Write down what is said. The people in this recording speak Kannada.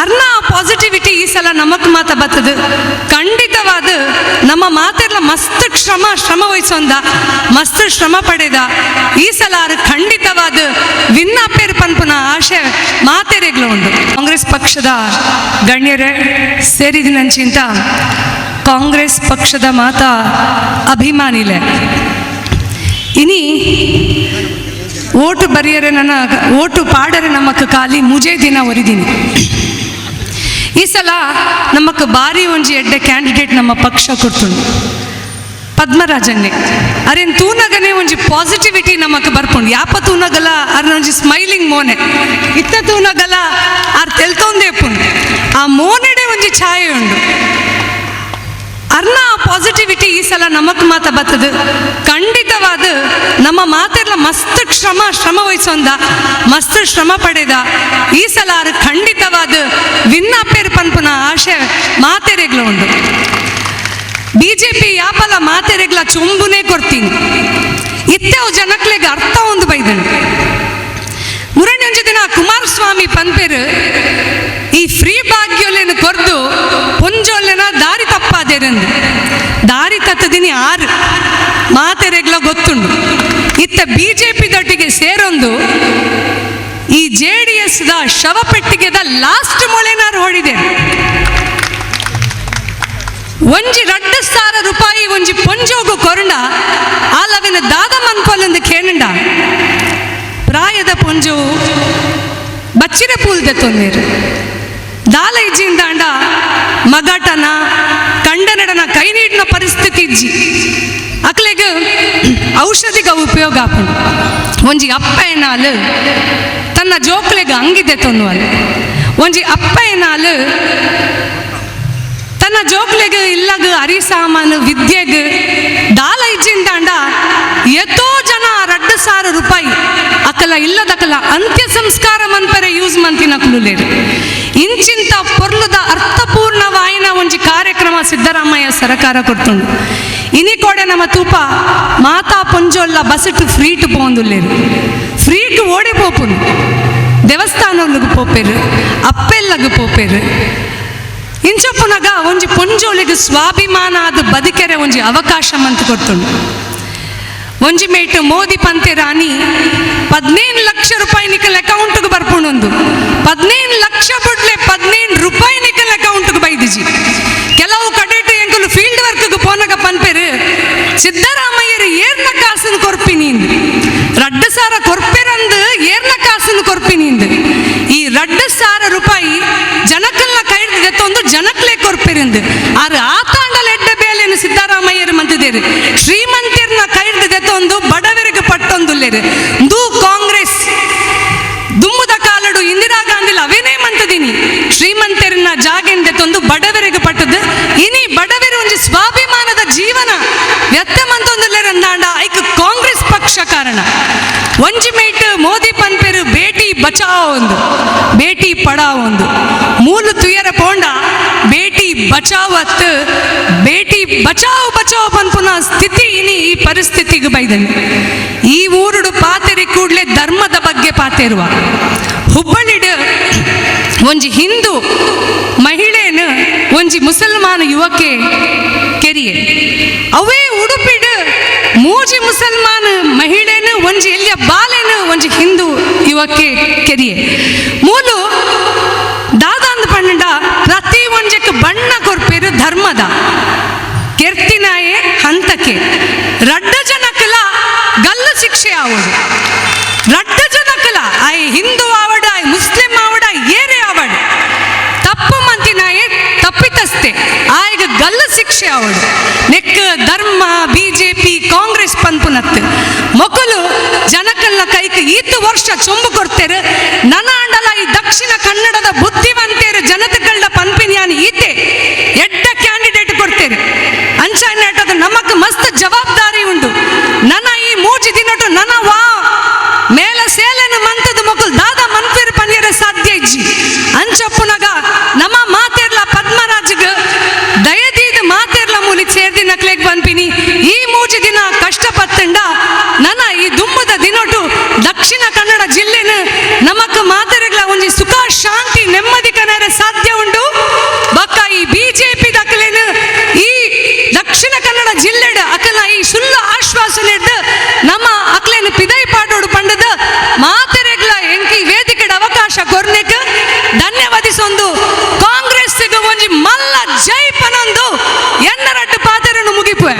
ಅರ್ನ ಪಾಸಿಟಿವಿಟಿ ಈ ಸಲ ನಮಕ್ ಮಾತ ಬತ್ತದು ಖಂಡಿತವಾದ ನಮ್ಮ ಮಾತೆಲ್ಲ ಮಸ್ತ್ ಶ್ರಮ ಶ್ರಮ ವಹಿಸೋಂದ, ಮಸ್ತ್ ಶ್ರಮ ಪಡೆದ ಈ ಸಲ ಖಂಡಿತವಾದ ವಿನ್ನಾಪೇರ್ ಪನ್ಪುನ ಆಶೆ ಮಾತೆರೆಗ್ಲು ಉಂಟು. ಕಾಂಗ್ರೆಸ್ ಪಕ್ಷದ ಗಣ್ಯರೇ ಸೇರಿದಿನಂಚಿಂತ ಕಾಂಗ್ರೆಸ್ ಪಕ್ಷದ ಮಾತ ಅಭಿಮಾನಿಲೆ. ಇನಿ ಓಟು ಬರೆಯರೆ ನನ್ನ, ಓಟು ಪಾಡರೆ ನಮಕ್ ಖಾಲಿ ಮುಜೆ ದಿನ ಒರಿದೀನಿ. ಈ ಸಲ ನಮಕ್ ಬಾರಿ ಒಂಜಿ ಎಡ್ಡೆ ಕ್ಯಾಂಡಿಡೇಟ್ ನಮ್ಮ ಪಕ್ಷ ಕೊಡ್ತುಂಡು. ಪದ್ಮರಾಜನ್ನೇ. ಅರೇನ್ ತೂನಗನೆ ಒಂಜಿ ಪಾಸಿಟಿವಿಟಿ ನಮಕ್ ಬರ್ಪುಂಡು. ಯಾಪ ತೂನಗಲ? ಅರ್ನ ಒಂಜಿ ಸ್ಮೈಲಿಂಗ್ ಮೋನೆ. ಇತ್ತ ತೂನಗಲ ಅರ್ ತೆಲ್ತೊಂದೇ ಪುಂಡು. ಆ ಮೋನೆಡೆ ಒಂಜಿ ಛಾಯೆ ಉಂಡು. ಅರ್ನ ಆ ಪಾಸಿಟಿವಿಟಿ ಈ ಸಲ ನಮಕ್ ಮಾತ ಬತ್ತದು. ಖಂಡಿತವಾದ ನಮ್ಮ ಮಾತೆಲ್ಲ ಮಸ್ತ್ ಶ್ರಮ ಶ್ರಮ ಮಸ್ತ್ ಶ್ರಮ ಪಡೆದ ಈ ಸಲ ಖಂಡಿತವಾದ ಆಶೆ ಮಾತೆರೆಗ್ಲು ಉಂಡು ಬಿಜೆಪಿ ಯಾಪಲ ಮಾತೆರೆಗ್ಲ ಚೊಂಬುನೇ ಕೊಡ್ತೀನಿ. ಇತ್ತೆವು ಜನಕ್ಲೆಗ್ ಅರ್ಥ ಒಂದು ಬೈದನು ಮುರಣಿ ಒಂಜಿ ದಿನ ಕುಮಾರಸ್ವಾಮಿ ಪನ್ಪೆರ್ ಈ ಫ್ರೀ ಭಾಗ್ಯೊಲೆನು ಕೊರ್ದು ಪೊಂಜೊಲ್ಲೆನ ದಾರಿ ತಪ್ಪಾದೇರಂದು ದಾರಿ ತತ್ತದಿನಿ ಆರು ಮಾತೆರೆಗ್ಲ ಗೊತ್ತುಂಡು. ಇತ್ತ ಬಿಜೆಪಿ ದೊಟ್ಟಿಗೆ ಸೇರೊಂದು ಈ ಜೆ ಡಿ ಎಸ್ ದ ಶವಪೆಟ್ಟಿಗೆದ ಲಾಸ್ಟ್ ಮೊಳೆನಾರು ಒಂಜಿ ರಡ್ಡ ಸಾರ ರೂಪಾಯಿ, ಒಂಜಿ ಪೊಂಜೋಗು ಕೊರುಂಡ ಆಲವಿನ ದಾದ ಮನ್ಪೊಲಂದು ಕೇಣಂಡ ಪ್ರಾಯದ ಪೊಂಜು ಬಚ್ಚಿರ ಪೂಲ್ ದೆತ್ತೊಂದೇರು ದಾಲ ಇಜ್ಜಿಂದಾಂಡ ಮಗಾಟನ ಕಂಡನಡನ ಕೈ ನೀಡಿನ ಪರಿಸ್ಥಿತಿ ಇಜ್ಜಿ. ಅಕ್ಲೆಗ್ ಔಷಧಿಗ ಉಪಯೋಗ ಆಪುಂಡು. ಒಂಜಿ ಅಪ್ಪ ಏನಾಲು ತನ್ನ ಜೋಕ್ಲೆಗ ಅಂಗಿದ್ದೆ ತೊನ್ನುವಲ್ ಒಂಜಿ ಅಪ್ಪ ಏನಾಲು ತನ್ನ ಸಾಮಾನು ವಿದ್ಯೆಗ್ ದಾಲ ಇಜ್ಜಿಂದಾಂಡ ಎತ್ತೋ ಜನ ರಡ್ಡು ಸಾವಿರ ರೂಪಾಯಿ. ಅಕಲ ಇಲ್ಲದಕಲ ಅಂತ್ಯ ಸಂಸ್ಕಾರ ಮನ್ಪರೆ ಯೂಸ್ ಮಂತಿನ ಕುಲುಲೇರು. ಇಂಚಿಂತ ಪೊರ್ಲುದ ಅರ್ಥಪೂರ್ಣವಾಯಿನ ಒಂಜಿ ಕಾರ್ಯಕ್ರಮ ಸಿದ್ದರಾಮಯ್ಯ ಸರಕಾರ ಕೊಡ್ತುಂಡು. ಇನಿ ಕೊಡೆ ನಮ್ಮ ತೂಪ ಮಾತಾ ಪೊಂಜೊಲ್ಲ ಬಸಟ್ ಫ್ರೀಟ್ ಪೋಂದುಲ್ಲೇರು. ಫ್ರೀಟ್ ಓಡಿ ಪೋಪುನು ದೇವಸ್ಥಾನಗಳಿಗೆ ಪೋಪೇರು, ಅಪ್ಪೆಲ್ಲಗೆ ಪೋಪೇರು. ಇಂಚಪ್ಪುನಗ ಒಂಜಿ ಪೊಂಜೋಳಿಗೆ ಸ್ವಾಭಿಮಾನ ಅದು ಬದುಕೆರೆ ಒಂಜಿ ಅವಕಾಶ ಅಂತ ಕೊಡ್ತುಂಡು. ಒಂಜಿ ಮೇಟ್ ಮೋದಿ ಪಂತೆ ರಾಣಿ ಪದ್ನೇನು ಲಕ್ಷ ರೂಪಾಯಿ ನಿಕಲ್ ಅಕೌಂಟ್ಗೆ ಬರ್ಪುಣೊಂದು. ಪದ್ನೇನು ಲಕ್ಷ ಬಿಡ್ಲೆ ಪದ್ನೇನು ರೂಪಾಯಿ ನಿಕಲ್ ಅಕೌಂಟ್ಗೆ ಬೈದಿಜಿ. ಕೆಲವು ಕಡೆಟ್ ಎಂಕುಲು ಫೀಲ್ಡ್ ವರ್ಕ್ಗೆ ಪೋನಗ ಪನ್ಪೆರು ಸಿದ್ದರಾಮಯ್ಯರು ಏರ್ನ ಕಾಸನ್ನು ಕೊರ್ಪಿನಿಂದು ರಡ್ಡು ಸಾರ ಕೊರ್ಪೆರಂದು ಏರ್ನ ಕಾಸನ್ನು ಕೊರ್ಪಿನಿಂದು ಈ ರಡ್ಡು ಸಾರ ರೂಪಾಯಿ ಜನಕಲ್ನ ಕೈ ದೆತ್ತೊಂದು ಜನಕ್ಲೆ ಕೊರ್ಪಿರಿಂದು. ಆರು ಆತಾಂಡಲ ಎಡ್ಡ ಬೇಲೆನು ಸಿದ್ದರಾಮಯ್ಯರು ಮಂತಿದ್ದೀರಿ ಶ್ರೀಮಂತಿರ್ನ ಕೈ ದೆತ್ತೊಂದು ಬಡವರಿಗೆ ಪಟ್ಟೊಂದು ದೂ ಕಾಂಗ್ರೆಸ್, ದುಮ್ಮುದ ಕಾಲಡು ಇಂದಿರಾ ಗಾಂಧಿಲ ಅವೇನೇ ಮಂತದೀನಿ? ಶ್ರೀಮಂತರನ್ನ ಜಾಗೆಂದ ತಂದು ಬಡವರಿಗೆ ಪಟ್ಟದ್ದು. ಇನಿ ಬಡವರು ಒಂದು ಸ್ವಾಭಿಮಾನದ ಜೀವನ. ವ್ಯರ್ಥ ಮಂತೊಂದುಲ್ಲೇರಂದಾಂಡ ಐಕ್ ಕಾಂಗ್ರೆಸ್ ಪಕ್ಷ ಕಾರಣ. ಒಂಜಿ ಮೇಟ್ ಮೋದಿ ಪನ್ಪೆರು ಬೇಟಿ ಬಚಾವ್ ಒಂದು, ಬೇಟಿ ಪಡಾವ್ ಒಂದು. ಮೂಲು ತುಯರ ಪೋಂಡ ಬೇಟಿ ಬಚಾವ್ ಅತ್ ಬೇಟಿ ಬಚಾವ್ ಬಚಾವ್ ಪನ್ಪುನ ಸ್ಥಿತಿ ಇನಿ ಈ ಪರಿಸ್ಥಿತಿಗೆ ಬೈದನು. ಈ ಊರುಡು ಪಾತೆರಿ ಕೂಡ್ಲೆ ಧರ್ಮದ ಬಗ್ಗೆ ಪಾತೆರುವ ಹುಬ್ಬಳ್ಳಿಡ ಒಂಜಿ ಹಿಂದೂ ಮಹಿಳೆನ, ಒಂಜಿ ಮುಸಲ್ಮಾನ ಯುವಕೆ ಕೆರಿಯೆ. ಅವೇ ಉಡುಪಿಡ್ ಮೂಜಿ ಮುಸಲ್ಮಾನ ಮಹಿಳೆನ, ಒಂಜಿ ಎಲ್ಲಿಯ ಬಾಲೆನ, ಒಂಜಿ ಹಿಂದೂ ಯುವಕೆ ಕೆರಿಯೆ. ಮೂಲು ಒಂಜಕ್ಕೆ ಬಣ್ಣ ಕೊರ್ಪೇರು ಧರ್ಮದ. ಕೆರ್ತಿನಾಯೆ ಹಂತಕ್ಕೆ. ರಡ್ಡ ಜನಕಲ ಗಲ್ಲು ಶಿಕ್ಷೆ ಆವಡು. ರಡ್ಡ ಜನಕಲ, ಐ ಹಿಂದೂ ಆವಡ, ಐ ಮುಸ್ಲಿಂ ಆವಡ ಏರೆ ಆವಡ. ತಪ್ಪು ಮಂತಿನಾಯೆ ತಪ್ಪಿತಸ್ತೆ ಆಯ್ಗ ಗಲ್ಲು ಶಿಕ್ಷೆ ಆವಡು. ನೆಕ್ಕ ಧರ್ಮ, ಬಿಜೆಪಿ, ಕಾಂಗ್ರೆಸ್ ಪನ್ಪುನತ್ ಮೊಕಲು ಜನಕಲ್ನ ಕೈಕ್ ಈತು ವರ್ಷ ಚೊಂಬು ಕೊಡ್ತೇರು ನನ ಅಂಡಲ ಈ ದಕ್ಷಿಣ ಕನ್ನಡದ ಬುದ್ಧಿವಂತೇರು ಜನತೆಗಳ ಪನ್ಪಿನ್ಯಾನ್ ಈತೆ ಎಡ್ಡ ಕ್ಯಾಂಡಿಡೇಟ್ ಕೊಡ್ತೇರು ಅಂಚಾಟ ನಮಕ್ ಮಸ್ತ್ ಜವಾಬ್ದಾರಿ ಉಂಡು ನನ ಈ ಮೂಜಿ ದಿನಟು ನನ ವಾ ಮೇಲ ಸೇಲೆನು ಮಂತದ ಮಕ್ಕಳು ದಾದ ಮನ್ಪೇರು ಪನಿಯರ ಸಾಧ್ಯ ಇಜ್ಜಿ ಅಂಚಪ್ಪುನಗ ನಮ್ಮ ಮಾತೇರ್ಲ ಪದ್ಮರಾಜ್ಗ ದಯದೀದ ಮಾತೇರ್ಲ ಮೂಲಿ ಸೇರ್ದಿ ನಕ್ಲೆಗ್ ಬಂದ್ಪಿನಿ ಈ ಮೂಜಿ ದಿನ ಕಷ್ಟಪತ್ತಂಡ ನನ ಈ ದುಮ್ಮದ ದಿನೊಟ್ಟು ದಕ್ಷಿಣ ಕನ್ನಡ ಜಿಲ್ಲೆನ ನಮಕ್ ಮಾತೆರೆಗ್ಲ ಒಂಜಿ ಸುಖ ಶಾಂತಿ ನೆಮ್ಮದಿ ಕನ ಪನರ ಸಾಧ್ಯ ಉಂಡು ಬಕ್ಕ ಈ ಬಿಜೆಪಿ ದಕ್ಕಲೇನು ಈ ದಕ್ಷಿಣ ಕನ್ನಡ ಜಿಲ್ಲೆಡ್ ಅಕಲ ಈ ಸುಳ್ಳು ಆಶ್ವಾಸನೆ ನಮ್ಮ ಅಕ್ಲೇನು ಪಿದೈ ಪಾಡೋಡು ಪಂಡದ ಮಾತೆರೆಗ್ಲ ಎಂಕಿ ವೇದಿಕೆಡ ಅವಕಾಶ ಕೊರ್ನೆಕ್ ಧನ್ಯವಾದಿಸೊಂದು. ಕಾಂಗ್ರೆಸ್ ಒಂಜಿ ಮಲ್ಲ ಜೈ ಪನೊಂದು ಎನ್ನರಡ್ಡು ಪಾತೆರನ್ನು ಮುಗಿಪುವೆ.